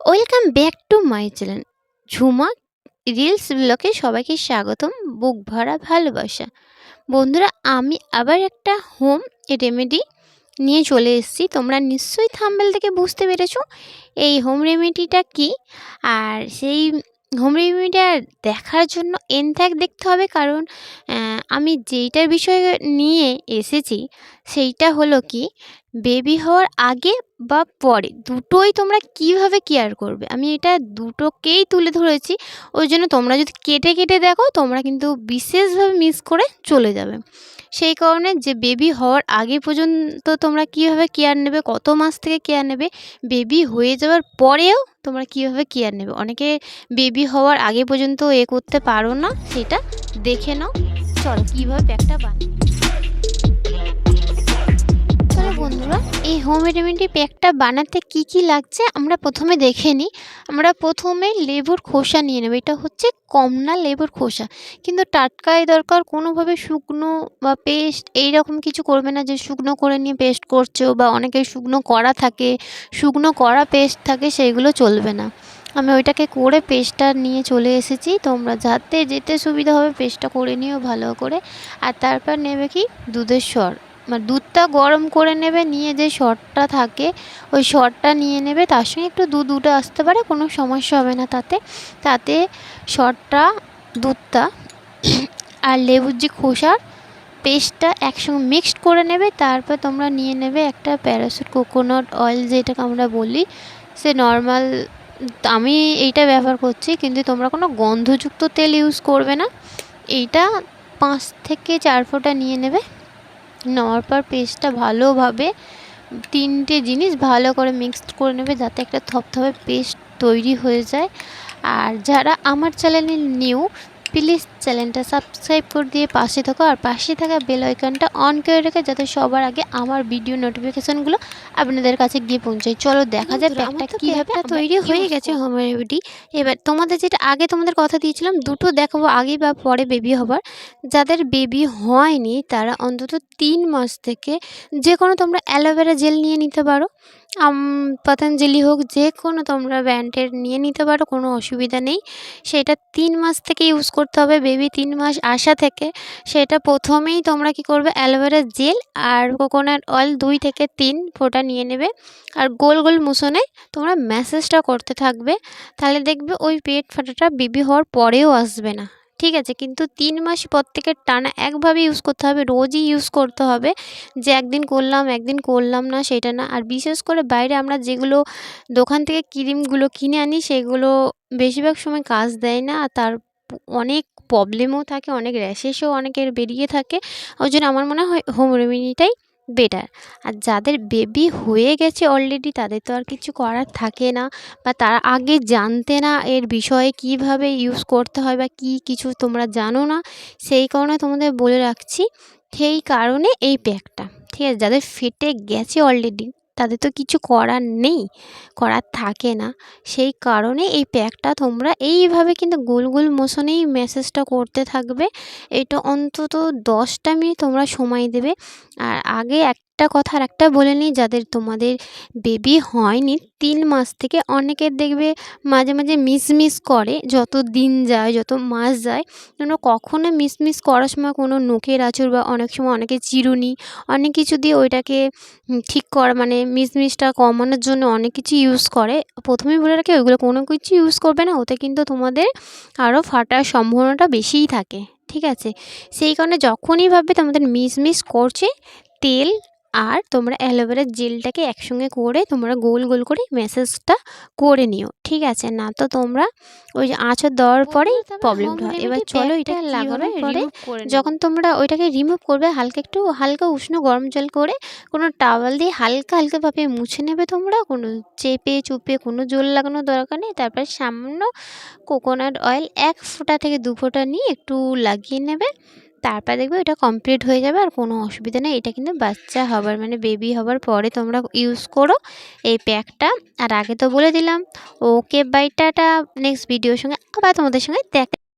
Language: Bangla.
Welcome back to my channel. Jhuma reels ব্লগে সবাইকে স্বাগতম। বুক ভরা ভালোবাসা। বন্ধুরা, আমি আবার একটা হোম রেমেডি নিয়ে চলে এসেছি। তোমরা নিশ্চয়ই থাম্বেল থেকে বুঝতে পেরেছ এই হোম রেমেডিটা কি। আর সেই হোম রেমেডিটা দেখার জন্য এন থ্যাক দেখতে হবে। কারণ আমি যেইটার বিষয়ে নিয়ে এসেছি, সেইটা হলো কি বেবি হওয়ার আগে বা পরে দুটোই তোমরা কীভাবে কেয়ার করবে? আমি এটা দুটোকেই তুলে ধরেছি, ওই জন্য তোমরা যদি কেটে কেটে দেখো, তোমরা কিন্তু বিশেষভাবে মিস করে চলে যাবে। সেই কারণে যে বেবি হওয়ার আগে পর্যন্ত তোমরা কীভাবে কেয়ার নেবে, কত মাস থেকে কেয়ার নেবে বেবি হয়ে যাওয়ার পরেও তোমরা কীভাবে কেয়ার নেবে? অনেকে বেবি হওয়ার আগে পর্যন্ত এ করতে পারো না, সেটা দেখে নাও, চলো কীভাবে ব্যাগটা বানাবে হোম রেমেডি প্যাকটা বানাতে কি কি লাগছে আমরা প্রথমে দেখে নিই। আমরা প্রথমে লেবুর খোসা নিয়ে নেব। এটা হচ্ছে কমলা লেবুর খোসা। কিন্তু টাটকায় দরকার কোনোভাবে শুকনো বা পেস্ট এই রকম কিছু করবে না যে শুকনো করে নিয়ে পেস্ট করছ বা অনেকে শুকনো করা থাকে, শুকনো করা পেস্ট থাকে সেইগুলো চলবে না। আমি ওইটাকে করে পেস্টটা নিয়ে চলে এসেছি। তোমরা যাতে যেতে সুবিধা হবে পেস্টটা করে নিও ভালো করে। আর তারপর নেবে কি? দুধের মানে দুধটা গরম করে নেবে, নিয়ে যে সরটা থাকে, ওই সরটা নিয়ে নেবে, তার সঙ্গে একটু দুধ উঠে আসতে পারে, কোনো সমস্যা হবে না তাতে। তাতে সরটা দুধটা আর লেবুর যে খোসার পেস্টটা একসঙ্গে মিক্সড করে নেবে, তারপর তোমরা নিয়ে নেবে একটা প্যারাসুট কোকোনাট অয়েল যেটাকে আমরা বলি। সে নর্মাল, আমি এইটা ব্যবহার করছি, কিন্তু তোমরা কোনো গন্ধযুক্ত তেল ইউজ করবে না। এইটা পাঁচ থেকে চার ফোঁটা নিয়ে নেবে। নেওয়ার পর পেস্টটা ভালোভাবে তিনটে জিনিস ভালো করে মিক্সড করে নেবে যাতে একটা থপথপে পেস্ট তৈরি হয়ে যায়। আর যারা আমার চ্যানেলে নিউ প্লিজ চ্যানেলটা সাবস্ক্রাইব করে দিয়ে পাশে থাকো আর পাশে থাকা বেল আইকনটা অন করে রেখে যাতে সবার আগে আমার ভিডিও নোটিফিকেশানগুলো আপনাদের কাছে গিয়ে পৌঁছায়। চলো দেখা যাক একটা কীভাবে তৈরি হয়ে গেছে হোম রেমেডি এবার তোমাদের যেটা আগে তোমাদের কথা দিয়েছিলাম দুটো দেখাবো আগে বা পরে বেবি হবার। যাদের বেবি হয়নি তারা অন্তত তিন মাস থেকে যে কোনো তোমরা অ্যালোভেরা জেল নিয়ে নিতে পারো। পতঞ্জলি হোক, যে কোনো তোমরা ব্র্যান্ডের নিয়ে নিতে পারো, কোনো অসুবিধা নেই। সেটা তিন মাস থেকে ইউজ করতে হবে বেবি তিন মাস আসা থেকে। সেটা প্রথমেই তোমরা কি করবে, aloe vera gel coconut oil দুই থেকে তিন ফোঁটা নিয়ে নেবে। আর গোল গোল মুছনে তোমরা ম্যাসেজটা করতে থাকবে। তাহলে দেখবে ওই পেট ফাটাটা বেবি হওয়ার পরেও আসবে না। ঠিক আছে, কিন্তু তিন মাস পর থেকে টানা একভাবে ইউজ করতে হবে, রোজই ইউজ করতে হবে যে একদিন করলাম একদিন করলাম না, সেটা না। আর বিশেষ করে বাইরে আমরা যেগুলো দোকান থেকে ক্রিমগুলো কিনে আনি, সেগুলো বেশিরভাগ সময় কাজ দেয় না। আর তার অনেক প্রবলেমও থাকে, অনেক র্যাশেসও অনেকের বেরিয়ে থাকে। ওই জন্য আমার মনে হয় হোম রেমেডিটাই বেটার আর যাদের বেবি হয়ে গেছে অলরেডি তাদের তো আর কিছু করার থাকে না বা তারা আগে জানতে না এর বিষয়ে কীভাবে ইউজ করতে হয় বা কি কিছু তোমরা জানো না, সেই কারণে তোমাদের বলে রাখছি, সেই কারণে এই প্যাকটা ঠিক আছে? যাদের ফেটে গেছে অলরেডি তাদের তো কিছু করার নেই, করার থাকে না। সেই কারণে এই প্যাকটা তোমরা এইভাবে কিন্তু গোল গোল মোশনেই মেসেজটা করতে থাকবে। এটা অন্তত দশটা মিনিট তোমরা সময় দেবে। আর আগে একটা কথা আর একটা বলে নিই, যাদের তোমাদের বেবি হয়নি, তিন মাস থেকে অনেকের দেখবে মাঝে মাঝে মিস মিস করে, যত দিন যায়, যত মাস যায় যেন কখনো মিস মিস করার সময় কোনো নখের আঁচড় বা অনেক সময় অনেকে চিরুনি, অনেক কিছু দিয়ে ওইটাকে ঠিক করা মানে মিস মিসটা কমানোর জন্য অনেক কিছু ইউজ করে। প্রথমেই বলে রাখি, ওইগুলো কোনো কিছু ইউজ করবে না, ওতে কিন্তু তোমাদের আরও ফাটার সম্ভাবনাটা বেশিই থাকে, ঠিক আছে? সেই কারণে যখনই ভাববে তোমাদের মিস মিস করছে, তেল আর তোমরা অ্যালোভেরার জেলটাকে একসঙ্গে করে তোমরা গোল গোল করে ম্যাসেজটা করে নিও ঠিক আছে? না তো তোমরা ওই যে আঁচড় দেওয়ার পরেই প্রবলেমটা হয় এবার চলো এটা লাগানোর পরে যখন তোমরা ওইটাকে রিমুভ করবে হালকা একটু হালকা উষ্ণ গরম জল করে কোনো টাওয়াল দিয়ে হালকা হালকাভাবে মুছে নেবে তোমরা। কোনো চেপে চুপে কোনো জল লাগানোর দরকার নেই। তারপর সামান্য কোকোনাট অয়েল এক ফোঁটা থেকে দু ফোঁটা নিয়ে একটু লাগিয়ে নেবে। তারপর দেখবে এটা কমপ্লিট হয়ে যাবে আর কোনো অসুবিধা নেই। এটা কিন্তু বাচ্চা হবার মানে বেবি হবার পরে তোমরা ইউজ করো এই প্যাকটা আর আগে তো বলে দিলাম ওকে বাইটাটা নেক্সট ভিডিওর সঙ্গে আবার তোমাদের সঙ্গে দেখা